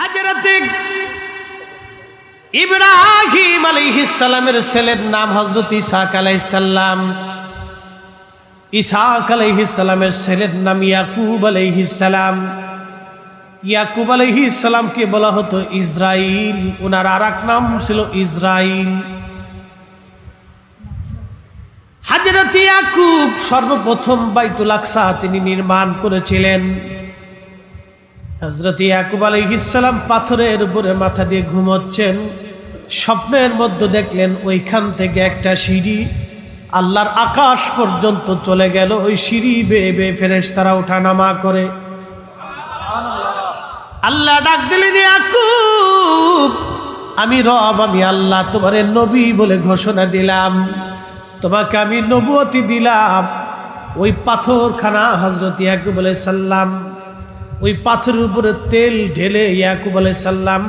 হাজরতে ইব্রাহিম আলাইহিসাল্লামের ছেলের নাম হজরত ইসাক আলাইসাল্লাম ইসাক আলাইহিসাল্লামের ছেলের নাম ইয়াকুব আলাইহিসাল্লাম ইয়াকুব আলাইহিসাল্লামকে বলা হতো ইসরাইল। ওনার আর নাম ছিল ইসরাইল। হাজরত ইয়াকুব সর্বপ্রথম বাইতুল আকসা তিনি নির্মাণ করেছিলেন। হজরত ইয়াকুব আলাইহিসাল্লাম পাথরের উপরে মাথা দিয়ে ঘুমোচ্ছেন। স্বপ্নের মধ্যে দেখলেন ওইখান থেকে একটা সিঁড়ি আল্লাহর আকাশ পর্যন্ত চলে গেল। ওই সিঁড়ি বেয়ে বেয়ে ফেরেস তারা ওঠানামা করে। আল্লাহ ডাক দিলেন, ইয়াকুব, আমি রব, আমি আল্লাহ, তোমার নবী বলে ঘোষণা দিলাম। তোমাকে আমি নবুয়তি দিলাম। ওই পাথরখানা হজরত ইয়াকুব আলাইহিস সাল্লাম ওই পাথরের উপরে তেল ঢেলে ইয়াকুব সাল্লাম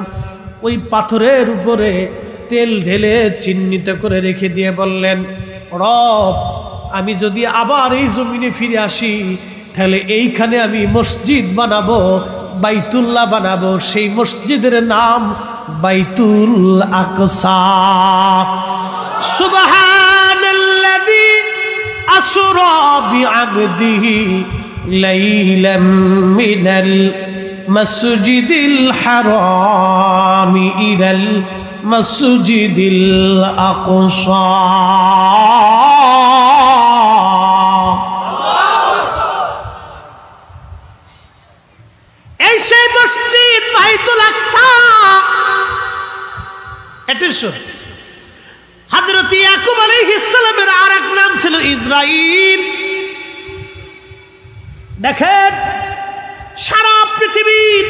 ওই পাথরের উপরে তেল ঢেলে চিহ্নিত করে রেখে দিয়ে বললেন, রব, আমি যদি আবার এই জমিনে ফিরে আসি, তাহলে এইখানে আমি মসজিদ বানাবো, বাইতুল্লাহ বানাবো, সেই মসজিদের নাম বাইতুল আকসা। লাইলাম মিনাল মাসজিদিল হারাম ইলাল মাসজিদিল আকসা এই সেই মসজিদ বাইতুল আকসা। অ্যাটেনশন হযরত ইয়াকুব আলাইহিস সালামের আরেক নাম ছিল ইসরাইল দেখেন, সারা পৃথিবীর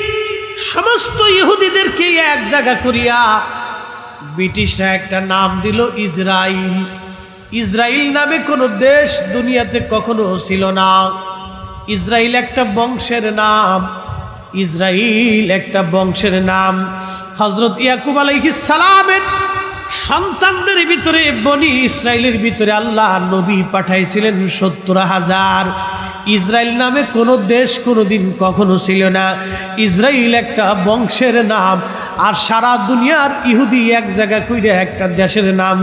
সমস্ত ইহুদিদেরকে এক জায়গা করিয়া ব্রিটিশরা একটা নাম দিল ইসরাইল। ইসরাইল নামে কোনো দেশ দুনিয়াতে কখনো ছিল না। ইসরাইল একটা বংশের নাম, ইসরাইল একটা বংশের নাম। হজরত ইয়াকুব সালামের সন্তানদের ভিতরে বনি ইসরায়েলের ভিতরে আল্লাহ নবী পাঠাইছিলেন সত্তর হাজার। ইসরায়েল নামে কোনো দেশ কোনো দিন কখনো ছিল না। ইসরায়েল একটা বংশের নাম, আর সারা দুনিয়ার ইহুদি এক জায়গা কইরে একটা দেশের নাম।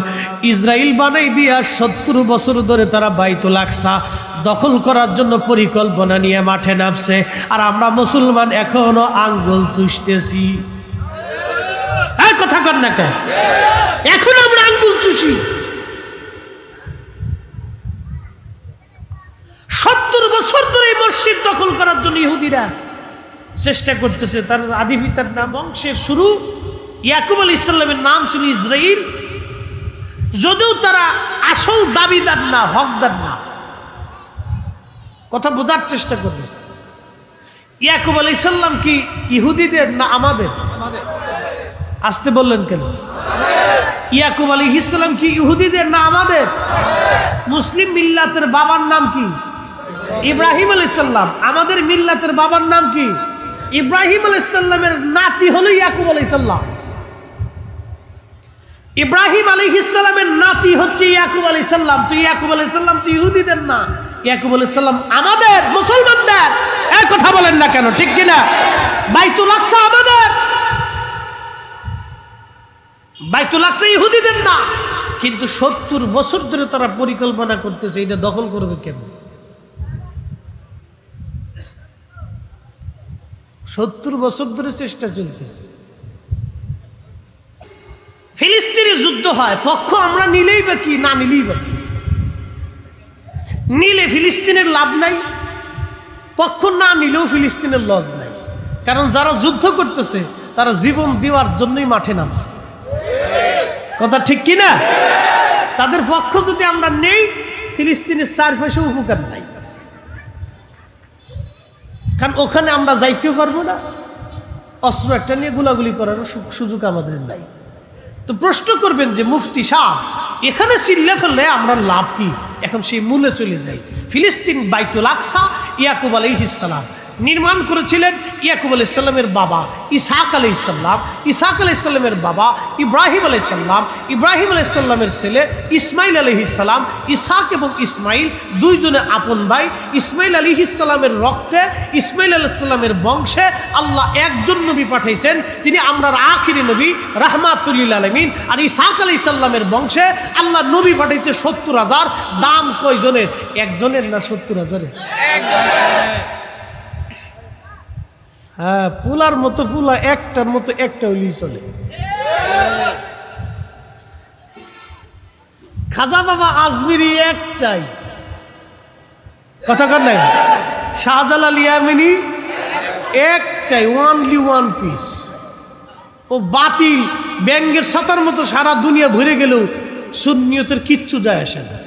ইসরায়েল বানাই দিয়া সত্তর বছর ধরে তারা বাইতুল আকসা দখল করার জন্য পরিকল্পনা নিয়ে মাঠে নামছে, আর আমরা মুসলমান এখনও আঙ্গুল চুষতেছি। কথা কর না কেন? এখন আমরা আঙ্গুল চুষি। সত্তর বছর ধরে মসজিদ দখল করার জন্য ইহুদিরা চেষ্টা করতেছে। তার আদি পিতার নাম বংশের শুরু। ইয়াকুব আল ইসলামের নাম ছিল ইসরাইল যদিও তারা আসল দাবিদার না, হকদার না। কথা বোঝার চেষ্টা করবে। ইয়াকুব আল ইসাল্লাম কি ইহুদিদের না আমাদের? আসতে বললেন কেন? ইয়াকুব আলী ইসলাম কি ইহুদিদের না আমাদের? মুসলিম মিল্লাতের বাবার নাম কি? ইব্রাহিম আলাইসাল্লাম আমাদের মিল্লাতের বাবার নাম কি? ইব্রাহিম আলাইসাল্লামের নাতি হলো ইয়াকুব আলাইসাল্লাম ইব্রাহিম আলী ইসলামের নাতি হচ্ছে ইয়াকুব আলী সাল্লাম তো ইয়াকুব আলী সাল্লাম তো ইহুদিদের না। ইয়াকুব আলী সাল্লাম আমাদের, মুসলমানদের। এক কথা বলেন না কেন, ঠিক কিনা? বাইতুল আকসা আমাদের। বাইতুল আকসা ইহুদিদের না। কিন্তু সত্তর বছর ধরে তারা পরিকল্পনা করতেছে, এটা দখল করবে কেন সত্তর বছর ধরে চেষ্টা চলতেছে। ফিলিস্তিনে যুদ্ধ হয়, পক্ষ আমরা নিলেই বা কি, না নিলেই বা কি? নিলে ফিলিস্তিনের লাভ নাই, পক্ষ না নিলেও ফিলিস্তিনের লজ নাই। কারণ যারা যুদ্ধ করতেছে, তারা জীবন দেওয়ার জন্যই মাঠে নামছে। কথা ঠিক কি না তাদের পক্ষ যদি আমরা নেই, ফিলিস্তিনের চার পয়সা উপকার নাই। কারণ ওখানে আমরা যাইতেও পারব না। অস্ত্র একটা নিয়ে গুলাগুলি করারও সুযোগ আমাদের নাই। তো প্রশ্ন করবেন যে, মুফতি সাহ, এখানে চিল্লে ফেললে আমরা লাভ কি? এখন সেই মূলে চলে যাই। ফিলিস্তিন বাইতুল আকসা ইয়াকুব আলাইহিসালাম নির্মাণ করেছিলেন ইয়াকুব আলি আলাইসাল্লামের বাবা ইসাক আলাইসাল্লাম ইসাক আলাইসাল্লামের বাবা, ইব্রাহিম আলাইসাল্লাম ইব্রাহিম আলি আলাইসাল্লামের ছেলে ইসমাইল আলহিসাল্লাম ইসাক এবং ইসমাইল দুইজনে আপন ভাই। ইসমাইল আলিহিসাল্লামের রক্তে, ইসমাইল আলাইসাল্লামের বংশে আল্লাহ একজন নবী পাঠাইছেন তিনি আমরার আখিরি নবী, রাহমাতুল্লিল আলমিন। আর ইসাক আলাইসাল্লামের বংশে আল্লাহ নবী পাঠাইছে সত্তর হাজার। দাম কয়জনের? একজনের না সত্তর হাজারের? হ্যাঁ পুলার মতো পুলা, একটার মতো একটা হইলেই চলে। খাজা বাবা আজমিরি একটাই। কথা কর নাই? শাহজালাল একটাই ওয়ানলি ওয়ান পিস ও বাতিল, ব্যাঙ্গের সাতার মতো সারা দুনিয়া ভরে গেলেও সুন্নিয়তের কিচ্ছু যায় আসে না।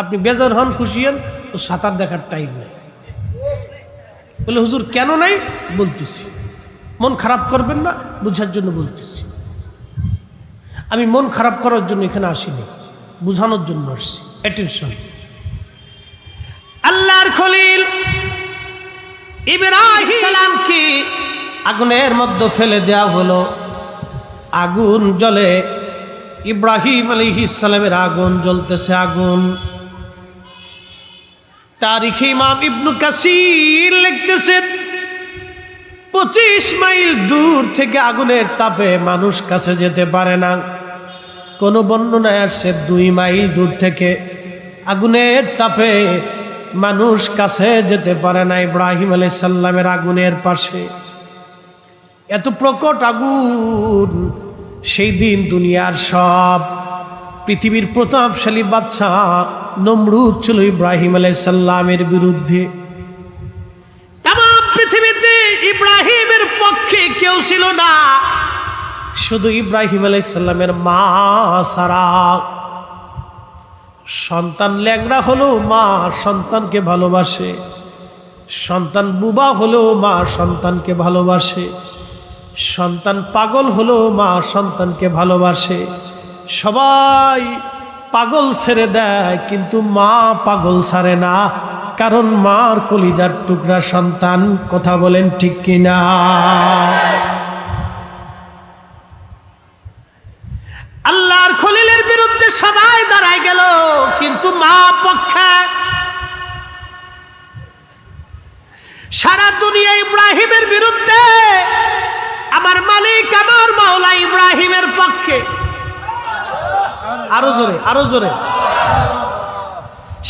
আপনি বেজার হন, খুশি হন, ও সাঁতার দেখার টাইম নেই। বলে, হুজুর, কেন নাই? বলতেছি, মন খারাপ করবেন না, বুঝার জন্য বলতেছি। আমি মন খারাপ করার জন্য এখানে আসিনি, বুঝানোর জন্য আসছি। অ্যাটেনশন আল্লাহর খলিল ইব্রাহিম সালামকে আগুনের মধ্যে ফেলে দেওয়া হলো। আগুন জ্বলে ইব্রাহিম আলাইহিস সালামের আগুন জ্বলতেছে, আগুন। তারিখে ইমাম ইবনু কাসির লিখতেছেন, পঁচিশ মাইল দূর থেকে আগুনের তাপে মানুষ কাছে যেতে পারে না। কোনো বর্ণনায় আসছে দুই মাইল দূর থেকে আগুনের তাপে মানুষ কাছে যেতে পারে না ইব্রাহিম আলাই সাল্লামের আগুনের পাশে। এত প্রকট আগুন, সেই দিন দুনিয়ার সব পৃথিবীর প্রতাপশালী বাচ্চা নমরুদ ছিল ইব্রাহিম আলাই সাল্লামের বিরুদ্ধে। তাম পৃথিবীতে ইব্রাহিমের পক্ষে কেউ ছিল না। শুধু ইব্রাহিম আলাই সাল্লামের মা সারা। সন্তান ল্যাংড়া হলেও মা সন্তানকে ভালোবাসে। সন্তান বুবা হলেও মা সন্তানকে ভালোবাসে। সন্তান পাগল হলেও মা সন্তানকে ভালোবাসে। সবাই পাগল ছেড়ে দেয়, কিন্তু মা পাগল ছাড়ে না, কারণ মার কলিজার টুকরা সন্তান, কথা বলেন ঠিক কিনা? আল্লাহর খলিলের বিরুদ্ধে সবাই দাঁড়ায় গেল, কিন্তু মা পক্ষে সারা দুনিয়া ইব্রাহিমের বিরুদ্ধে, আমার মালিক, আমার মাওলা ইব্রাহিমের পক্ষে আরও জোরে আরও জোরে।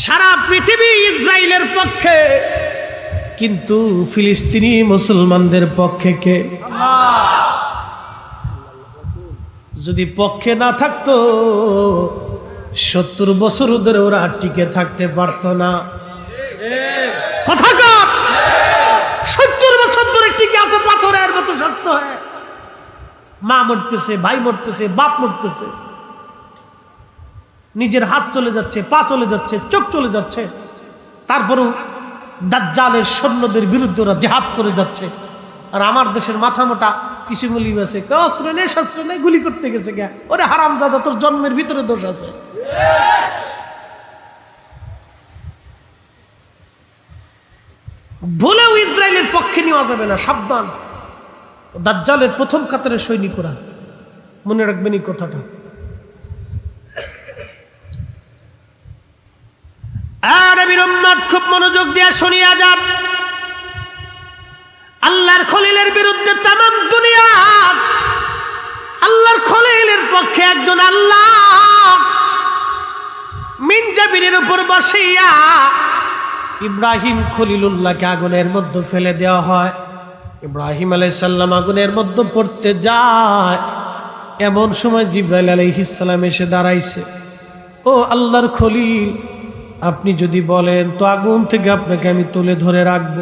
সারা পৃথিবী ইসরায়েলের পক্ষে, কিন্তু ফিলিস্তিনি মুসলমানদের পক্ষে কে? যদি পক্ষে না থাকতো, সত্তর বছর ধরে ওরা টিকে থাকতে পারতো না। সত্তর বছর ধরে টিকে আছে পাথরের মতো সত্য হয়ে মা মরতেছে, ভাই মরতেছে, বাপ মরতেছে। নিজের হাত চলে যাচ্ছে, পা চলে যাচ্ছে, চোখ চলে যাচ্ছে। তারপরেও দাজ্জালের সৈন্যদের বিরুদ্ধে ওরা জেহাদ করে যাচ্ছে। আর আমার দেশের মাথা মোটা কিছু গুলি আছে অস্ত্র নেই শস্ত্র নেই, গুলি করতে গেছে গে ওরে হারাম দাদা তোর জন্মের ভিতরে দোষ আছে। ভুলেও ইসরায়েলের পক্ষে নেওয়া যাবে না, সাবধান। দাজ্জালের প্রথম কাতারে সৈনিকরা, মনে রাখবেন এই কথাটা। আর আমির উম্মাদ খুব মনোযোগ দিয়ে শুনিয়া যান। আল্লাহর খলিলের বিরুদ্ধে তাম দুনিয়া। আল্লাহর খলিলের পক্ষে একজন আল্লাহ। মিনজাবিনের উপর বসিয়া ইব্রাহিম খলিলুল্লাহকে আগুনের মধ্যে ফেলে দেওয়া হয়। ইব্রাহিম আলাইসাল্লাম আগুনের মধ্যে পড়তে যায়। এমন সময় জিব্রাইল আলাইহিসাল্লাম এসে দাঁড়াইছে। ও আল্লাহর খলিল আপনি যদি বলেন, তো আগুন থেকে আপনাকে আমি তুলে ধরে রাখব।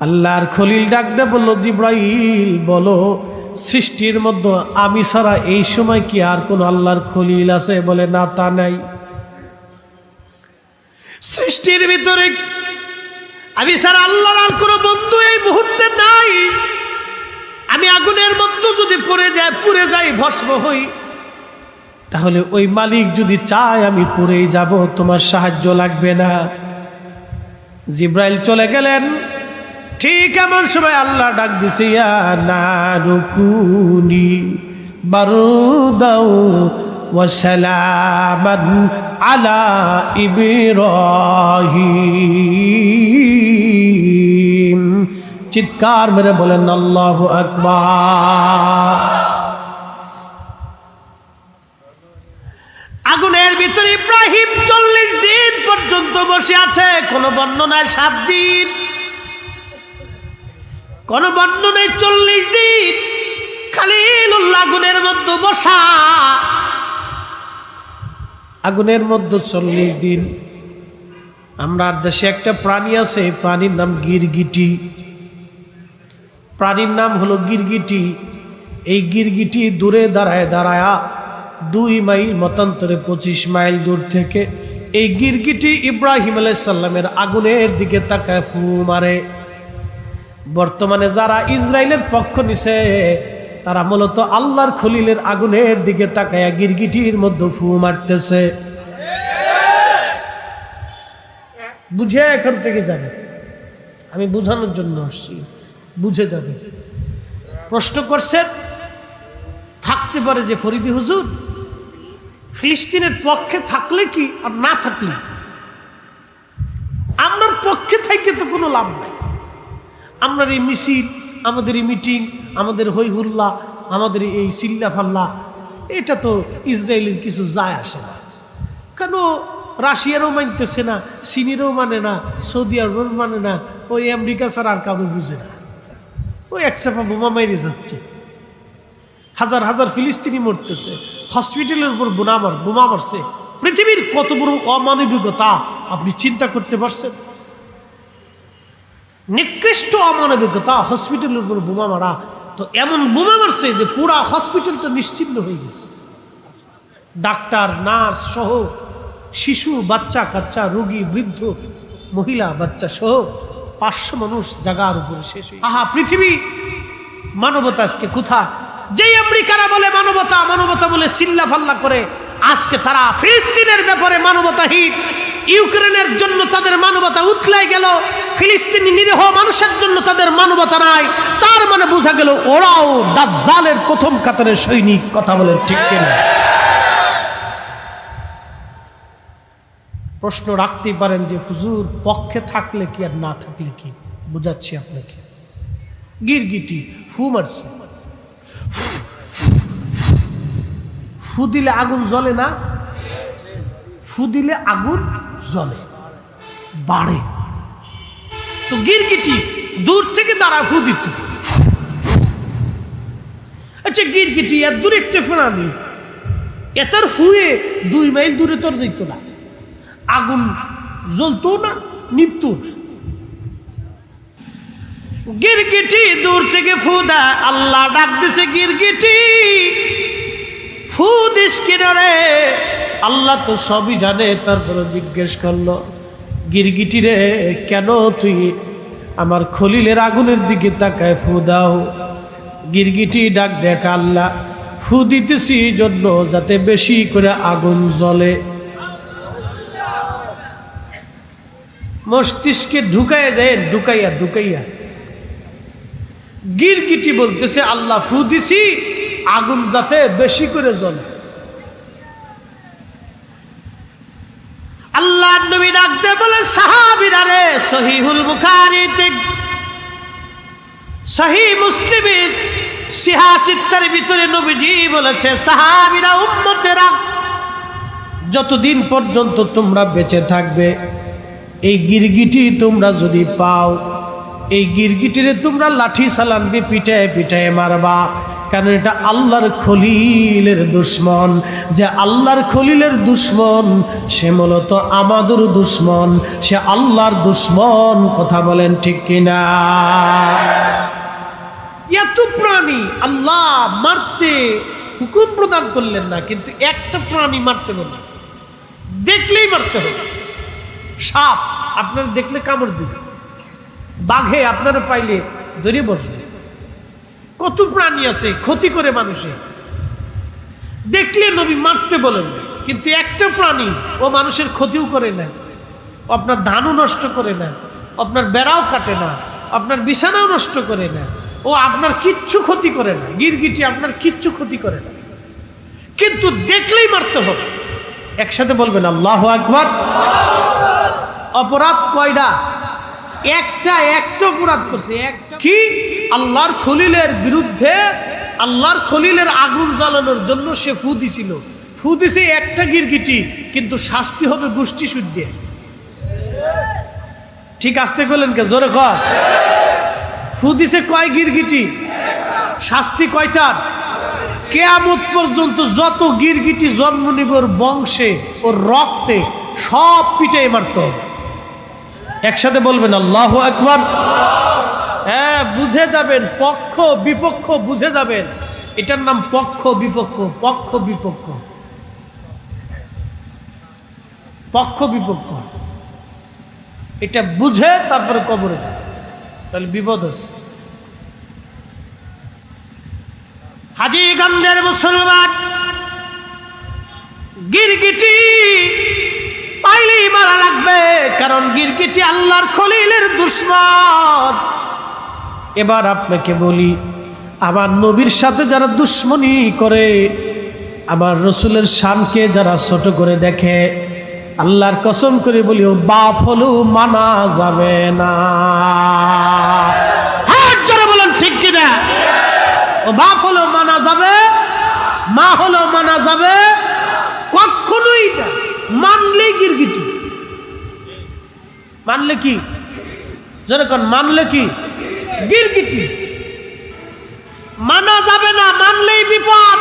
আল্লাহর খলিল ডাক দে বলল, জিব্রাইল, বলো, সৃষ্টির মধ্যে আমি ছাড়া এই সময় কি আর কোন আল্লাহর খলিল আছে? বলে, না, তা নাই। সৃষ্টির ভিতরে আমি ছাড়া আল্লাহর আর কোনো বন্ধু এই মুহূর্তে নাই। আমি আগুনের মধ্যে যদি পড়ে যায়, পুড়ে যাই ভস্ম হই। তাহলে ওই মালিক যদি চায় আমি পড়েই যাব, তোমার সাহায্য লাগবে না। জিব্রাইল চলে গেলেন। ঠিক এমন সময় আল্লাহ ডাক দিছে নারুকুনি বারুদাও ওয়াসালামান আলা ইব্রাহিম। চিৎকার মেরে বলেন, আল্লাহ আকবার। আগুনের ভিতরে ইব্রাহিম চল্লিশ দিন পর্যন্ত বসে আছে। কোন বর্ণনায় সাত দিন। কোন বর্ণনায় চল্লিশ দিন। খালিলুল্লাহ আগুনের মধ্যে বসা। আগুনের মধ্যে চল্লিশ দিন। আমরা দেশে একটা প্রাণী আছে প্রাণীর নাম গিরগিটি। প্রাণীর নাম হলো গিরগিটি। এই গিরগিটি দূরে দাঁড়ায়, দাঁড়ায়া দুই মাইল মতান্তরে পঁচিশ মাইল দূর থেকে এই গিরগিটি ইব্রাহিম আলাইসাল্লামের আগুনের দিকে তাকায় ফু মারে। বর্তমানে যারা ইসরায়েলের পক্ষ নিছে, তারা মূলত আল্লাহর খলিলের আগুনের দিকে তাকায় গিরগিটির মধ্যে ফু মারতেছে। বুঝে এখান থেকে যাবে। আমি বুঝানোর জন্য আসছি। বুঝে যাবে। প্রশ্ন করছেন, থাকতে পারে যে ফরিদি হুজুর? ফিলিস্তিনের পক্ষে থাকলে কি আর না থাকলে? আমরার পক্ষে থেকে তো কোনো লাভ নাই। আমরা এই মিছিল, আমাদের এই মিটিং, আমাদের হই হুল্লা, আমাদের এই চিল্লা ফাল্লা, এটা তো ইসরায়েলের কিছু যায় আসে না। কেন রাশিয়ারও মানতেছে না, চীনেরও মানে না সৌদি আরবের মানে না, ওই আমেরিকা ছাড়া আর কাউকে বুঝে না। ওই এক চাপা বোমা মাইরে যাচ্ছে। হাজার হাজার ফিলিস্তিনি মরতেছে। হসপিটালের উপর বোমা মার, বোমা মারছে। পৃথিবীর কত বড় অমানবিকতা আপনি চিন্তা করতে পারছেন? নিকৃষ্ট অমানবিকতা হসপিটালের উপর বোমা মারা, তো এমন বোমা মারছে যে পুরা হসপিটালটা নিশ্চিন্ন হয়ে গেছে। ডাক্তার, নার্স সহ শিশু, বাচ্চা, কাচ্চা, রোগী, বৃদ্ধ, মহিলা, বাচ্চা সহ পাঁচশো মানুষ জাগার উপরে শেষ আহা, পৃথিবী মানবতা আজকে কোথায় যেই আমেরিকারা বলে মানবতা মানবতা বলে চিল্লা ফাল্লা করে, আজকে তারা ফিলিস্তিনের ব্যাপারে মানবতাহীন। ইউক্রেনের জন্য তাদের মানবতা উতলাই গেল, ফিলিস্তিনি নিরীহ মানুষের জন্য তাদের মানবতা নাই। তার মানে বোঝা গেল ওরাও দাজ্জালের প্রথম কাতারের সৈনিক, কথা বলেন ঠিক কিনা? প্রশ্ন রাখতে পারেন যে হুজুর, পক্ষে থাকলে কি আর না থাকলে কি? বুঝাচ্ছি আপনাকে। গিরগিটি ফু মারছে ফু দিলে আগুন জ্বলে না? ফু দিলে আগুন জ্বলে। বাড়ে। তো গিরগিটি দূর থেকে দাঁড়া ফু দিচ্ছে। আচ্ছা গিরগিটি এত দূরে একটা প্রাণী এটার ফুয়ে দুই মাইল দূরে তোর যেত না। আগুন জ্বলতো না, নিপতো না। গিরগিটি দূর থেকে ফুদা, আল্লাহ ডাক দিছে, গিরগিটি ফু দিস কিনারে। আল্লাহ তো সবই জানে, তারপরে জিজ্ঞেস করল, গিরগিটি রে, কেন তুই আমার খলিলের আগুনের দিকে তাকায় ফু দাও গিরগিটি ডাক দেখ আল্লাহ ফু দিতেছি জন্য যাতে বেশি করে আগুন জ্বলে। মস্তিষ্কে ঢুকাইয়া দেয়, ঢুকাইয়া ঢুকাইয়া। গিরগিটি বলতেছে, আল্লাহ ফু দিছি, আগুন যাতে বেশি করে জ্বলে। আল্লাহ নবী ডাকতে বলে, সাহাবিরা রে, সহিহুল বুখারীতে সহি মুসলিমের সিহাসিত্তার ভিতরে নবীজি বলেছে, সাহাবিরা, উম্মতেরা, যতদিন পর্যন্ত তোমরা বেঁচে থাকবে, এই গিরগিটি তোমরা যদি পাও এই গিরগিটিরে তোমরা লাঠি সালান দিয়ে পিটায় পিটায় মারবা। কারণ এটা আল্লাহর খলিলের দুশ্মন। যে আল্লাহর খলিলের দুশ্মন, সে মূলত আমাদের দুশ্মন। সে আল্লাহর দুশ্মন, কথা বলেন ঠিক কিনা? এত প্রাণী আল্লাহ মারতে হুকুম প্রদান করলেন না, কিন্তু একটা প্রাণী মারতে বললেন দেখলেই মারতে হবে। সাপ, আপনার দেখলে কামড় দিবে। বাঘে আপনারা পাইলে ধরে বসবে। কত প্রাণী আছে, ক্ষতি করে মানুষে। দেখলে নবী মারতে বলেন, কিন্তু একটা প্রাণী ও মানুষের ক্ষতিও করে না। আপনার ধানও নষ্ট করে না, আপনার বেড়াও কাটে না, আপনার বিছানাও নষ্ট করে না। ও আপনার কিচ্ছু ক্ষতি করে না, গিরগিটি আপনার কিচ্ছু ক্ষতি করে না। কিন্তু দেখলেই মারতে হবে। একসাথে বলবেন, আল্লাহ আকবর। অপরাধ কয়টা? একটা একটা অপরাধ করছে কি? আল্লাহর খলিলের বিরুদ্ধে আল্লাহর খলিলের আগুন জ্বালানোর জন্য সে ফু দিছিল। ফু দিছে একটা গিরগিটি, কিন্তু শাস্তি হবে গোষ্ঠী শুদ্ধে। ঠিক আসতে করলেন কে জোরে কর। ফু দিছে কয় গিরগিটি? শাস্তি কয়টার কেয়ামত পর্যন্ত যত গিরগিটি জন্ম নিব ওর বংশে, ওর রক্তে, সব পিঠে মারতে হবে। একসাথে বলবেন, আল্লাহ একবার হ্যাঁ বুঝে যাবেন, পক্ষ, বিপক্ষ, বুঝে যাবেন। এটার নাম পক্ষ, বিপক্ষ পক্ষ বিপক্ষ। পক্ষ, বিপক্ষ। এটা বুঝে তারপরে কবরে যাবে তাহলে বিপদ আছে। হাজিগঞ্জের মুসলমান, গিরগিটি পাইলেই মারা লাগবে, কারণ গিরগিটি আল্লাহর খলিলের দুশ্মন। এবার আপনাকে বলি, আমার নবীর সাথে যারা দুশ্মনী করে, আমার রসুলের শানকে যারা ছোট করে দেখে, আল্লাহর কসম করে বলি, ও বাপ হলেও মানা যাবে না। বলেন, ঠিক কিনা? ও বাপ হলো, মানা যাবে, মা হলো, মানা যাবে মানলেই গিরগিটি। মানলে কি? যেরকম মানলে কি? গিরগিটি। মানা যাবে না, মানলেই বিপদ।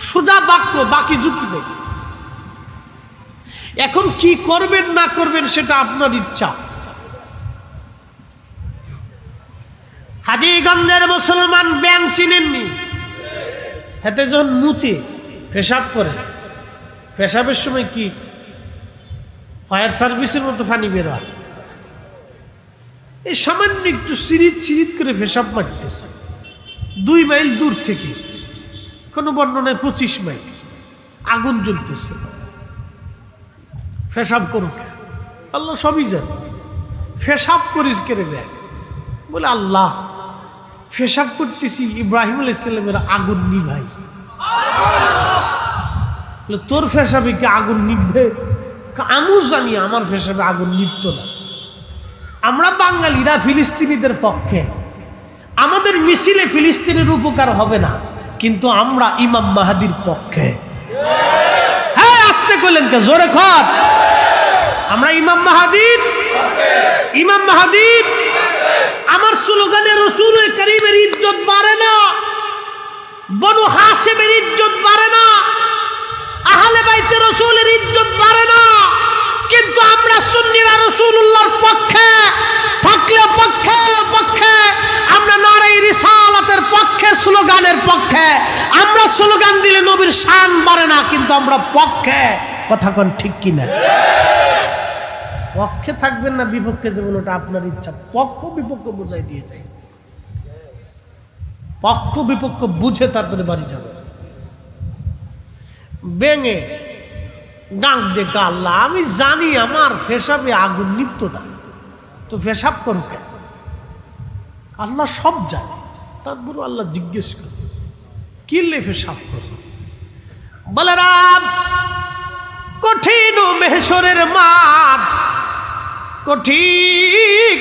সোজা বাক্য, বাকি ঝুঁকি নেই। এখন কি করবেন, না করবেন, সেটা আপনার ইচ্ছা। হাজিগঞ্জের মুসলমান ব্যাংক চিনেননি। হাতে যখন মুতে, পেশাব করে পেশাবের সময় কি? ফায়ার সার্ভিসের মতো পানি বের হয়। এই সামান্য একটু সিরিত সিরিত করে পেশাব মারতেছে। দুই মাইল দূর থেকে। কোনো বর্ণনায় পঁচিশ মাইল। আগুন জ্বলতেছে। ফেসাব করুক আল্লাহ সবই জানে। পেশাব করিস কেড়ে দেয় বলে, আল্লাহ, পেশাব করতেছি ইব্রাহিম আলাইসাল্লামের আগুন নিভাই। তোর ফেসাবে কি আগুন নিভবে? আমিও জানি আমার পেশাবে আগুন নিভত না। আমরা বাঙালিরা ফিলিস্তিনিদের পক্ষে। আমাদের মিছিলে ফিলিস্তিনের উপকার হবে না, কিন্তু আমরা ইমাম মাহাদির পক্ষে। হ্যাঁ আসতে করলেন কে? জোরে খত আমরা ইমাম মাহাদির। ইমাম মাহাদির। আমার স্লোগানে রসুল করিমের ইজ্জত বাড়ে না। বনু হাসেমের ইজ্জত বাড়ে না। আহলে বাইতে রসুলের ইজ্জত বাড়ে না। কিন্তু আমরা সুন্নিরা রসুল্লাহর পক্ষে থাকলে পক্ষে পক্ষে। আমরা নারাই রিসালাতের পক্ষে, স্লোগানের পক্ষে। আমরা স্লোগান দিলে নবীর শান বাড়ে না, কিন্তু আমরা পক্ষে। কথা কোন ঠিক কিনা? পক্ষে থাকবেন না, বিপক্ষে যাবেন ওটা আপনার ইচ্ছা। পক্ষ বিপক্ষ বোঝাই দিয়ে যায়। পক্ষ বিপক্ষ বুঝে তারপরে বাড়ি যাবে। বেঙে ডাক দেখে আল্লাহ। আমি জানি আমার ফেসাবে আগুন নিপ্ত না। তো ফেসাব করো কেন? আল্লাহ সব জানে। তারপর আল্লাহ জিজ্ঞেস করে কিনলে ফেসাব করো? বলে রাম কঠিন মেহসরের মাঠ কঠি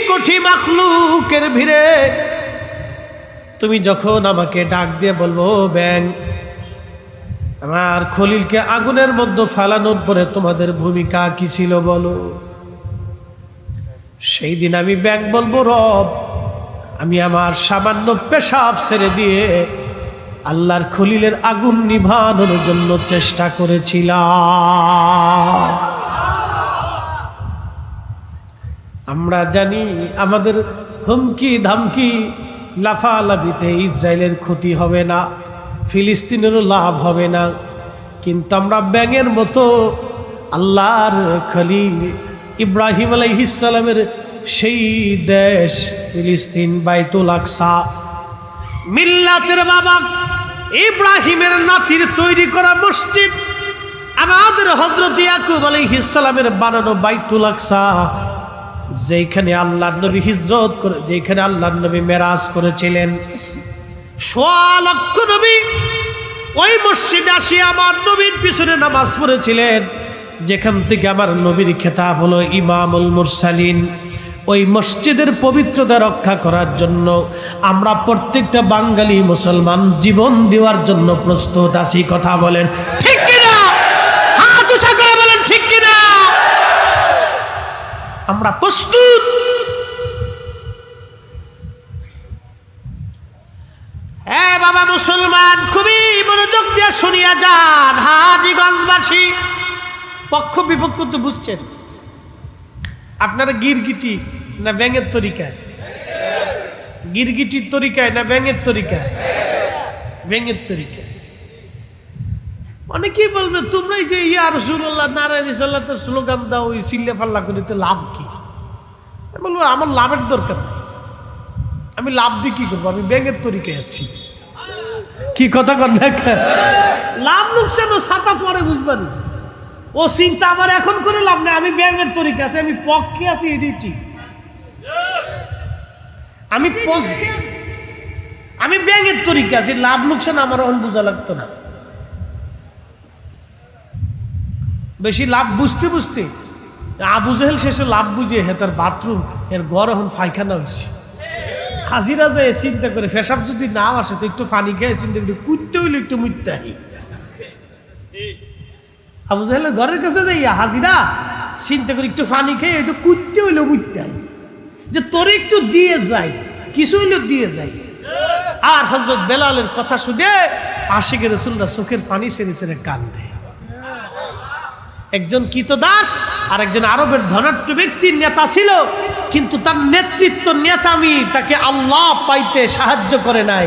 কঠি মাখলুকের ভিড়ে। তুমি যখন আমাকে ডাক দিয়ে বলব ব্যাং আমার খলিলকে আগুনের মধ্যে ফালানোর পরে তোমাদের ভূমিকা কি ছিল বলো? সেই দিন আমি ব্যাং বলব, রব, আমি আমার সামান্য পেশাব ছেড়ে দিয়ে আল্লাহর খলিলের আগুন নিভানোর জন্য চেষ্টা করেছিলাম। আমরা জানি আমাদের হুমকি ধামকি লাফালাফিতে ইসরায়েলের ক্ষতি হবে না। ফিলিস্তিনেরও লাভ হবে না। কিন্তু আমরা ব্যাঙের মতো আল্লাহর খলিল ইব্রাহিম আলাইহিসালামের সেই দেশ ফিলিস্তিন, বাইতুল আকসা। মিল্লাতের বাবা ইব্রাহিমের নাতির তৈরি করা মসজিদ আমাদের হজরত ইয়াকুব আলাইহিসালামের বানানো বাইতুল আকসা যেখানে আল্লাহর নবী হিজরত করে যেখানে আল্লাহর নবী মেরাজ করেছিলেন। সোয়া নবী। ওই মসজিদে আসি আমার নবীর পিছনে নামাজ পড়েছিলেন। যেখান থেকে আমার নবীর খেতাব হলো ইমামুল মুরসালিন। ওই মসজিদের পবিত্রতা রক্ষা করার জন্য আমরা প্রত্যেকটা বাঙালি মুসলমান জীবন দেওয়ার জন্য প্রস্তুত আছি, কথা বলেন। ঠিক কিনা? হাত বলেন, ঠিক কিনা? আমরা প্রস্তুত হ্যাঁ বাবা মুসলমান, খুবই মনোযোগ দিয়ে শুনিয়া যান। হাজিগঞ্জবাসী, পক্ষ বিপক্ষ তো বুঝছেন। আপনারা গিরগিটি না ব্যাঙের তরিকায়? গিরগিটির তরিকায় না ব্যাঙের তরিকায়? ব্যাঙের তরিকায়। অনেকেই বলবে, তোমরাই যে, ইয়া রসুল্লাহ নারায়ণ ইসাল্লাহ স্লোগান দাও, ওই সিল্লে ফাল্লা করে তো লাভ কি? বলব, আমার লাভের দরকার নেই। আমি লাভ দিয়ে কি করব? আমি ব্যাঙের তরিকায় আছি। কি কথা কর লাভ লোকসান ও ছাতা পরে বুঝবানি। ও চিন্তা আমার এখন করে লাভ নেই আমি ব্যাঙের তরিকা আছি আমি পক্ষে আছি ঠিক। আমি আমি ব্যাঙের তরিকা আছি লাভ লোকসান আমার এখন বোঝা লাগতো না। বেশি লাভ বুঝতে বুঝতে আবু জেহেল শেষে লাভ বুঝে হে তার বাথরুম এর গড় এখন ফাইখানা হয়েছে। হাজিরা যায়, চিন্তা করে ফেসাব যদি না আসে, তো একটু পানি খেয়ে চিন্তা করি কুটতে হইলে একটু মুইতে আহি। আবু জাহেলের ঘরের কাছে যাই হাজিরা, চিন্তা করি একটু পানি খেয়ে একটু কুটতে হইলে মুইতে আহি। যে তোর একটু দিয়ে যাই, কিছু হইলে দিয়ে যাই। আর হজরত বেলালের কথা শুনে আশিকে রসুল্লাহ চোখের পানি সেরে সেরে কান্দে। একজন কীতদাস আর একজন আরবের ধনাঢ্য ব্যক্তির নেতা ছিল। কিন্তু তার নেতৃত্ব নেতামি তাকে আল্লাহ পাইতে সাহায্য করে নাই।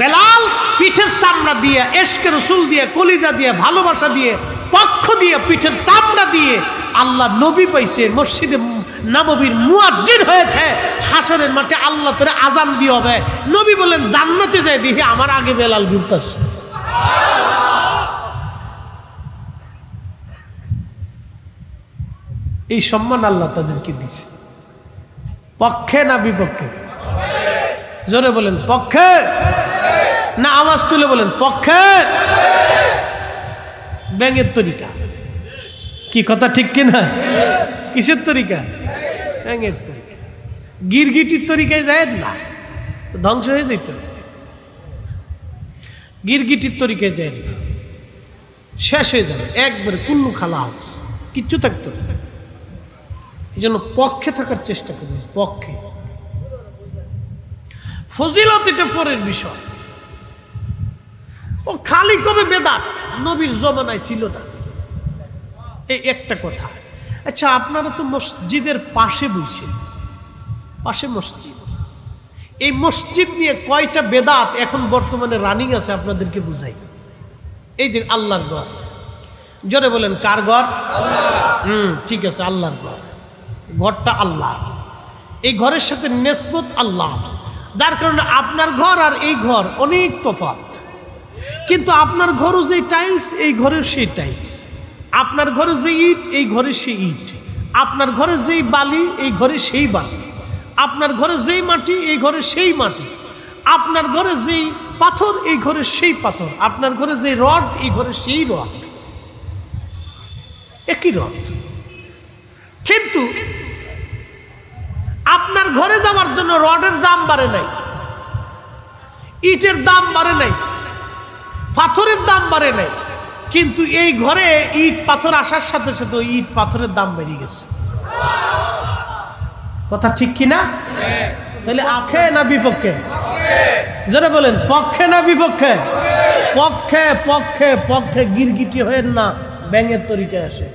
বেলাল পিঠের চামড়া দিয়ে, এশকে রসুল দিয়ে, কলিজা দিয়ে, ভালোবাসা দিয়ে, পক্ষ দিয়ে পিঠের চামড়া দিয়ে আল্লাহ নবী পাইছে, মসজিদে নববীর মুয়াজ্জিন হয়েছে। হাসরের মাঠে আল্লাহ তোরে আজান দিয়ে হবে। নবী বলেন জান্নাতে যায় দেখি, আমার আগে বেলাল ঘুরতেছে। এই সম্মান আল্লাহ তাদেরকে দিছে। পক্ষে না বিপক্ষে? জোরে বলেন, পক্ষে না আওয়াজ তুলে বলেন, পক্ষে? ব্যাঙের তরিকা। কি কথা ঠিক কিনা? কিসের তরিকা? ব্যাঙের তরিকা। গিরগিটির তরিকায় যায় না ধ্বংস হয়ে যেত। গিরগিটির তরিকায় যায় না, শেষ হয়ে যাবে একবারে কুল্লু খালাস, কিচ্ছু থাকতো না। এই জন্য পক্ষে থাকার চেষ্টা করবে পক্ষে। ফজিলত এটা পরের বিষয়। ও খালি কবে বেদাত? নবীর জমানায় ছিল না। এই একটা কথা। আচ্ছা আপনারা তো মসজিদের পাশে বইছেন। পাশে মসজিদ। এই মসজিদ নিয়ে কয়টা বেদাত এখন বর্তমানে রানিং আছে আপনাদেরকে বুঝাই। এই যে আল্লাহর ঘর। জোরে বলেন, কার ঘর? হুম, ঠিক আছে, আল্লাহর ঘর। ঘরটা আল্লাহ এই ঘরের সাথে নেসমত আল্লাহ। যার কারণে আপনার ঘর আর এই ঘর অনেক তফাত কিন্তু আপনার ঘরও যে টাইলস এই ঘরেও সেই টাইলস আপনার ঘরে যে ইট, এই ঘরে সেই ইট। আপনার ঘরে যেই বালি, এই ঘরে সেই বালি। আপনার ঘরে যেই মাটি, এই ঘরে সেই মাটি। আপনার ঘরে যেই পাথর, এই ঘরে সেই পাথর। আপনার ঘরে যে রড, এই ঘরে সেই রড। একই রড। কিন্তু আপনার ঘরে যাওয়ার জন্য রডের দাম বাড়ে নাই, ইটের দাম বাড়ে নাই, পাথরের দাম বাড়ে নাই, কিন্তু এই ঘরে ইট পাথর আসার সাথে সাথে ইট পাথরের দাম বেড়ে গেছে। কথা ঠিক কি না তাহলে আখে না বিপক্ষে? যারা বলেন, পক্ষে না বিপক্ষে? পক্ষে পক্ষে পক্ষে গিরগিটি হয়ে না, ব্যাঙের তরিকায় আসে।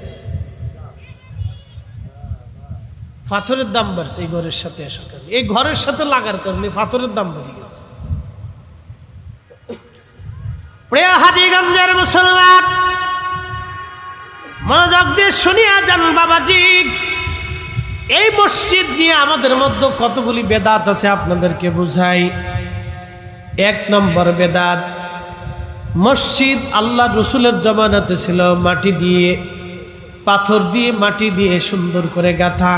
পাথরের দাম বাড়ছে, এই ঘরের সাথে আসার কারণে। এই ঘরের সাথে লাগার কারণে পাথরের দাম বেড়ে গেছে। প্রিয় হাজিগঞ্জের মুসলমান, মনোযোগ দিয়ে শুনিয়া যান বাবাজি, এই মসজিদ নিয়ে আমাদের মধ্যে কতগুলি বেদাত আছে আপনাদেরকে বুঝাই। এক নম্বর বেদাত, মসজিদ আল্লাহ রসুলের জমানাতে ছিল মাটি দিয়ে, পাথর দিয়ে মাটি দিয়ে সুন্দর করে গাথা।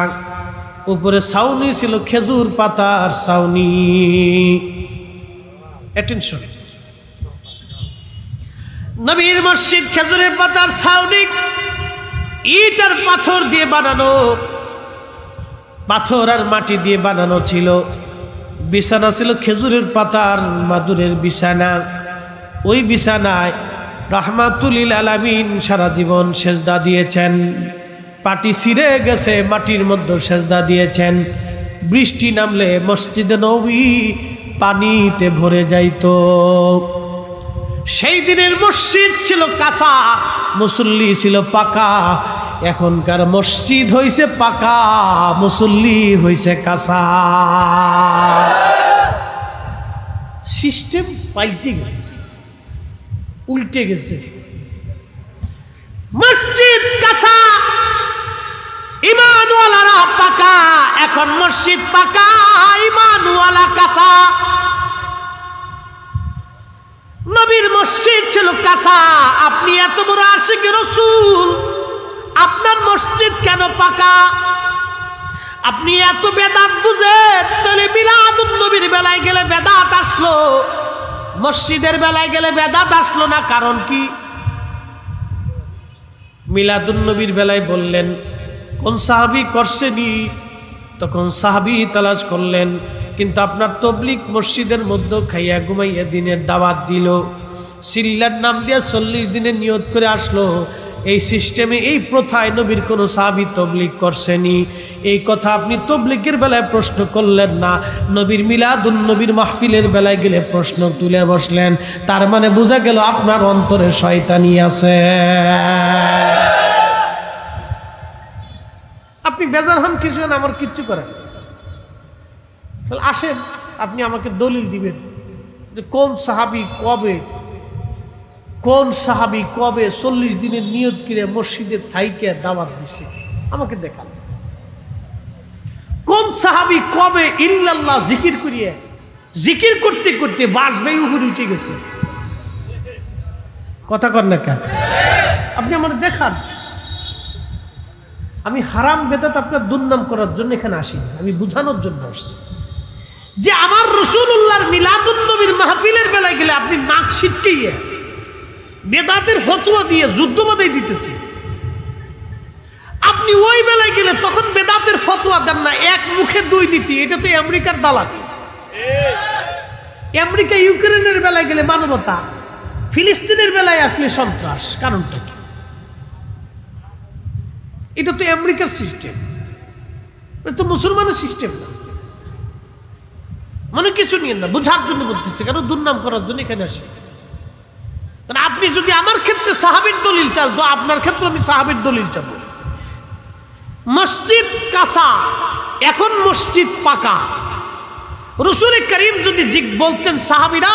উপরে সাউনি ছিল খেজুর পাতার ছাউনি। অ্যাটেনশন নবীর মসজিদ খেজুরের পাতার সাউনি ইট আর পাথর দিয়ে বানানো, পাথর আর মাটি দিয়ে বানানো ছিল। বিছানা ছিল খেজুরের পাতার মাদুরের বিছানা। ওই বিছানায় রহমাতুলিল আলামিন সারা জীবন সেজদা দিয়েছেন। পাটি ছিঁড়ে গেছে, মাটির মধ্যে সেজদা দিয়েছেন। বৃষ্টি নামলে মসজিদে নবী পানিতে ভরে যাইতো। সেই দিনের মসজিদ ছিল কাঁচা, মুসল্লি ছিল পাকা। এখনকার মসজিদ হইছে পাকা, মুসল্লি হইছে কাঁচা। সিস্টেম পাল্টে গেছে, উল্টে গেছে। মসজিদ ইমানওয়ালারা পাকা, এখন মসজিদ পাকা, ইমানওয়ালা কাঁচা। নবীর মসজিদ ছিল কাঁচা, আপনি এত বড় আশিক রসুল, আপনার মসজিদ কেন পাকা? আপনি এত বেদাত বুঝেন, তাহলে মিলাদুন নবীর বেলায় গেলে বেদাত আসলো। মসজিদের বেলায় গেলে বেদাত আসলো না, কারণ কি? মিলাদুন নবীর বেলায় বললেন কোন সাহাবি করছেনি? তখন সাহাবি তালাশ করলেন, কিন্তু আপনার তবলিক মসজিদের মধ্যে খাইয়া ঘুমাইয়া দিনের দাওয়াত দিল। সিল্লার নাম দিয়া চল্লিশ দিনে নিয়ত করে আসলো, এই সিস্টেমে এই প্রথায় নবীর কোনো সাহাবি তবলিক করছেনি। এই কথা আপনি তবলিকের বেলায় প্রশ্ন করলেন না, নবীর মিলাদুন নবীর মাহফিলের বেলায় গেলে প্রশ্ন তুলে বসলেন। তার মানে বোঝা গেল আপনার অন্তরে শয়তানি আছে। আপনি বেজার হন, কিছু হন, আমার কিচ্ছু করেন। তাহলে আসেন, আপনি আমাকে দলিল দিবেন যে কোন সাহাবি কবে, কোন সাহাবি কবে চল্লিশ দিনের নিয়ত কিরে মসজিদের থাইকে দাওয়াত দিছে, আমাকে দেখান। কোন সাহাবি কবে ইল্লাল্লাহ জিকির করিয়ে, জিকির করতে করতে বাস বেয়ে উপরে উঠে গেছে? কথা কর না কেন? আপনি আমার দেখান। আমি হারাম বেদাত আপনার দুর্নাম করার জন্য এখানে আসি আমি বুঝানোর জন্য আসছি। যে আমার রসুল্লাহর মিলাদুল নবীর মাহফিলের বেলায় গেলে আপনি নাক ছিটকেইয়ে বেদাতের ফতুয়া দিয়ে যুদ্ধ বাদাই দিতেছি আপনি ওই বেলায় গেলে তখন বেদাতের ফতুয়া দেন না, এক মুখে দুই নীতি, এটা তো আমেরিকার দালালি। আমেরিকা ইউক্রেনের বেলায় গেলে মানবতা, ফিলিস্তিনের বেলায় আসলে সন্ত্রাস, কারণটা কি? এটা তো আমেরিকার সিস্টেম। এটা তো মুসলমানের সিস্টেম। না মনে কিছু নিয়ে না, বোঝার জন্য বলতেছে, কেন দুর্নাম করার জন্য এখানে আসে? কারণ আপনি যদি আমার ক্ষেত্রে সাহাবির দলিল চান, তো আপনার ক্ষেত্রে আমি সাহাবির দলিল চাবো। মসজিদ কাঁচা এখন মসজিদ পাকা। রসুল করিম যদি জিগ বলতেন সাহাবিরা,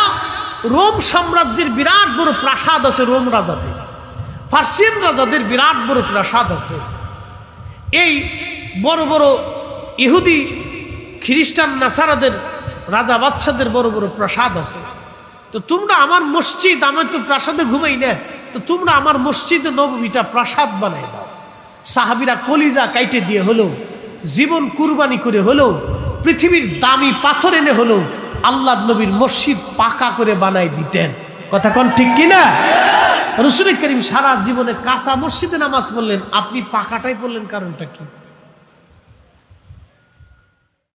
রোম সাম্রাজ্যের বিরাট বড় প্রাসাদ আছে, রোম রাজাদের। ফার্সিয়ান রাজাদের বিরাট বড় প্রাসাদ আছে। এই বড় বড় ইহুদি, খ্রিস্টান, নাসারাদের, রাজা বাচ্চাদের বড় বড় প্রাসাদ আছে। তো তোমরা আমার মসজিদ, আমার তো প্রাসাদে ঘুমাই না। তো তোমরা আমার মসজিদে নবমীটা প্রাসাদ বানাই দাও। সাহাবিরা কলিজা কাইটে দিয়ে হলো, জীবন কুরবানি করে হলো, পৃথিবীর দামি পাথর এনে হলো আল্লাহ নবীর মসজিদ পাকা করে বানাই দিতেন। কথা কোন ঠিক কিনা? রসুল করিম সারা জীবনে কাঁচা মসজিদে নামাজ পড়লেন আপনি পাকাটাই পড়লেন কারণটা কি?